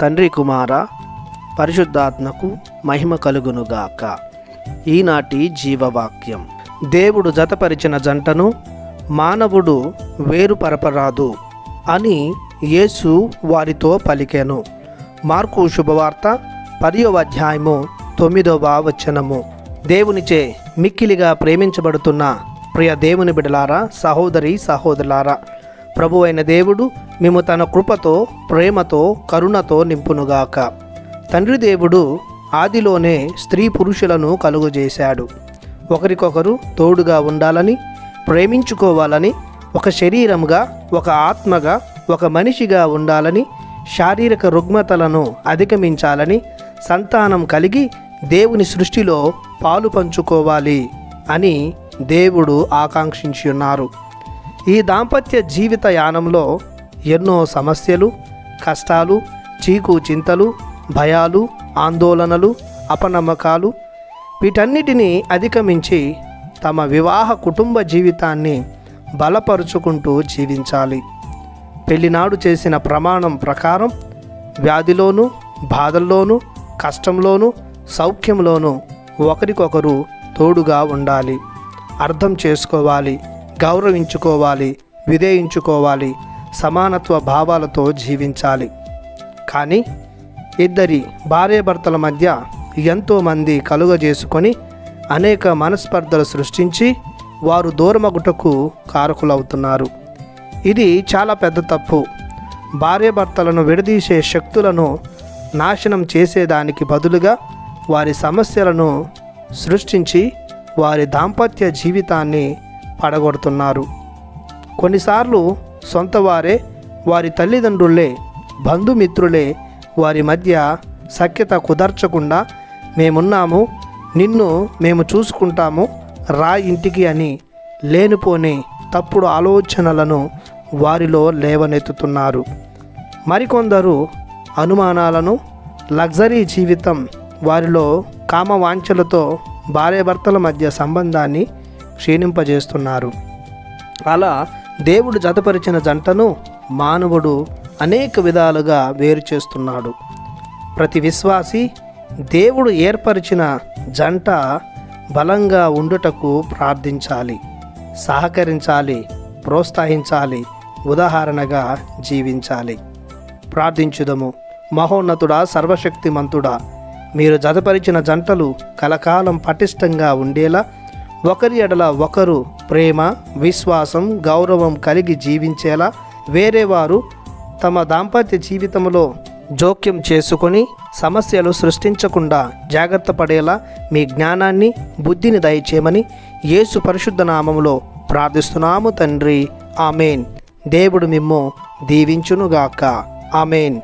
తండ్రి కుమార పరిశుద్ధాత్మకు మహిమ కలుగునుగాక. ఈనాటి జీవవాక్యం. దేవుడు జతపరిచిన జంటను మానవుడు వేరుపరపరాదు అని యేసు వారితో పలికెను. మార్కు శుభవార్త పదియవ అధ్యాయము తొమ్మిదవ వచనము. దేవునిచే మిక్కిలిగా ప్రేమించబడుతున్న ప్రియ దేవుని బిడలారా సహోదరి సహోదరులారా ప్రభు అయిన దేవుడు మేము తన కృపతో ప్రేమతో కరుణతో నింపునుగాక. తండ్రి దేవుడు ఆదిలోనే స్త్రీ పురుషులను కలుగజేశాడు. ఒకరికొకరు తోడుగా ఉండాలని ప్రేమించుకోవాలని ఒక శరీరంగా ఒక ఆత్మగా ఒక మనిషిగా ఉండాలని శారీరక రుగ్మతలను అధిగమించాలని సంతానం కలిగి దేవుని సృష్టిలో పాలు పంచుకోవాలి అని దేవుడు ఆకాంక్షించి ఉన్నారు. ఈ దాంపత్య జీవిత యానంలో ఎన్నో సమస్యలు కష్టాలు చీకు చింతలు భయాలు ఆందోళనలు అపనమ్మకాలు వీటన్నిటినీ అధిగమించి తమ వివాహ కుటుంబ జీవితాన్ని బలపరుచుకుంటూ జీవించాలి. పెళ్ళినాడు చేసిన ప్రమాణం ప్రకారం వ్యాధిలోనూ బాధల్లోనూ కష్టంలోనూ సౌఖ్యంలోనూ ఒకరికొకరు తోడుగా ఉండాలి అర్థం చేసుకోవాలి. గౌరవించుకోవాలి విధేయించుకోవాలి సమానత్వ భావాలతో జీవించాలి. కానీ ఇద్దరి భార్యాభర్తల మధ్య ఎంతోమంది కలుగజేసుకొని అనేక మనస్పర్ధలు సృష్టించి వారు దూరమగుటకు కారకులవుతున్నారు. ఇది చాలా పెద్ద తప్పు. భార్యాభర్తలను విడదీసే శక్తులను నాశనం చేసేదానికి బదులుగా వారి సమస్యలను సృష్టించి వారి దాంపత్య జీవితాన్ని పడగొడుతున్నారు. కొన్నిసార్లు సొంత వారే వారి తల్లిదండ్రులే బంధుమిత్రులే వారి మధ్య సఖ్యత కుదర్చకుండా మేమున్నాము నిన్ను మేము చూసుకుంటాము రా ఇంటికి అని లేనిపోని తప్పుడు ఆలోచనలను వారిలో లేవనెత్తుతున్నారు. మరికొందరు అనుమానాలను లగ్జరీ జీవితం వారిలో కామవాంఛలతో భార్యాభర్తల మధ్య సంబంధాన్ని క్షీణింపజేస్తున్నారు. అలా దేవుడు జతపరిచిన జంటను మానవుడు అనేక విధాలుగా వేరు చేస్తున్నాడు. ప్రతి విశ్వాసి దేవుడు ఏర్పరిచిన జంట బలంగా ఉండుటకు ప్రార్థించాలి సహకరించాలి ప్రోత్సహించాలి ఉదాహరణగా జీవించాలి. ప్రార్థించుదము. మహోన్నతుడా సర్వశక్తిమంతుడా మీరు జతపరిచిన జంటలు కలకాలం పటిష్టంగా ఉండేలా ఒకరి ఎడల ఒకరు ప్రేమ విశ్వాసం గౌరవం కలిగి జీవించేలా వేరేవారు తమ దాంపత్య జీవితంలో జోక్యం చేసుకొని సమస్యలు సృష్టించకుండా జాగ్రత్త పడేలా మీ జ్ఞానాన్ని బుద్ధిని దయచేయమని యేసు పరిశుద్ధ నామములో ప్రార్థిస్తున్నాము తండ్రి. ఆమెన్. దేవుడు మిమ్ము దీవించునుగాక. ఆమెన్.